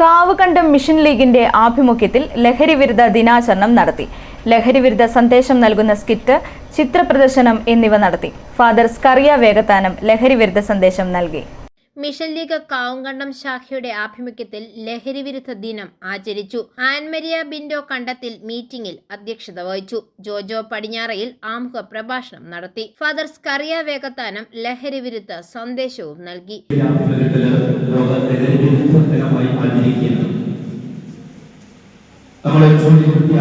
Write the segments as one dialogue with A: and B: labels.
A: Kavukandam mission ലീഗിന്റെ ആഭിമുഖ്യത്തിൽ ലഹരി വിരുദ്ധ ദിനാചരണം നടത്തി. ലഹരി വിരുദ്ധ സന്ദേശം നൽകുന്ന സ്കിറ്റ് ചിത്രപ്രദർശനം എന്നിവ നടത്തി. ഫാദർ സ്കറിയ വേഗത്താനം ലഹരി വിരുദ്ധ സന്ദേശം നൽകി.
B: മിഷൻ ലീഗ് കാവുംകണ്ടം ശാഖയുടെ ആഭിമുഖ്യത്തിൽ ലഹരി വിരുദ്ധ ദിനം ആചരിച്ചു. ആൻമരിയ ബിൻഡോ കണ്ടത്തിൽ മീറ്റിംഗിൽ അധ്യക്ഷത വഹിച്ചു. ജോജോ പടിഞ്ഞാറയിൽ ആമുഖ പ്രഭാഷണം നടത്തി. ഫാദർ സ്കറിയ വേഗത്താനം ലഹരി വിരുദ്ധ സന്ദേശവും നൽകി.
C: നമ്മളെ ലഹരിവിരുദ്ധ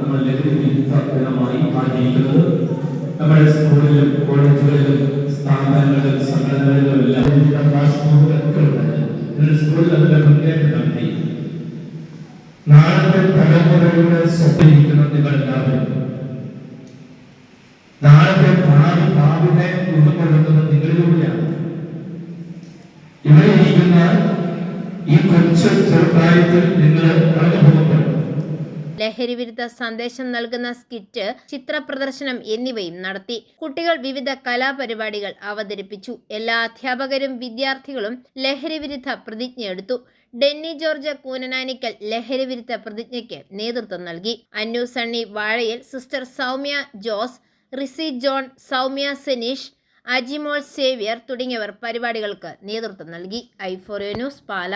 C: നമ്മൾ ലഹരി വിരുദ്ധ ദിനമായി ആചരിക്കുന്നത്. നമ്മുടെ സ്കൂളിലും കോളേജുകളിലും സംഘടനകളിലും എല്ലാം വിവിധ ക്ലാസ്റൂമുകളൊക്കെ ഉണ്ട് ഇതിൽ സ്കൂളിൽ അതിന്റെ മുന്നേറ്റം നടത്തി നാളത്തെ തലമുറയുടെ സ്വപ്നിരിക്കുന്ന നിങ്ങൾ എല്ലാവരും നാളത്തെ ഭാവി ഭാവിനെ ഉൾക്കൊള്ളുന്നത് നിങ്ങളിലൂടെയാണ് ഇവിടെ ഇരിക്കുന്ന ഈ കൊച്ചു ചെറുപ്രായത്തിൽ നിങ്ങൾ അനുഭവപ്പെടും
B: ലഹരി വിരുദ്ധ സന്ദേശം നൽകുന്ന സ്കിറ്റ് ചിത്രപ്രദർശനം എന്നിവയും നടത്തി. കുട്ടികൾ വിവിധ കലാപരിപാടികൾ അവതരിപ്പിച്ചു. എല്ലാ അധ്യാപകരും വിദ്യാർത്ഥികളും ലഹരി വിരുദ്ധ പ്രതിജ്ഞയെടുത്തു ഡെന്നി ജോർജ് കൂനനാനിക്കൽ ലഹരി വിരുദ്ധ പ്രതിജ്ഞയ്ക്ക് നേതൃത്വം നൽകി. Annu Sunny Vazhayil sister Soumya Jose Risi John Soumya Seneesh Ajimol Xavier തുടങ്ങിയവർ പരിപാടികൾക്ക് നേതൃത്വം നൽകി. ഐഫോറിയോ ന്യൂസ് പാല.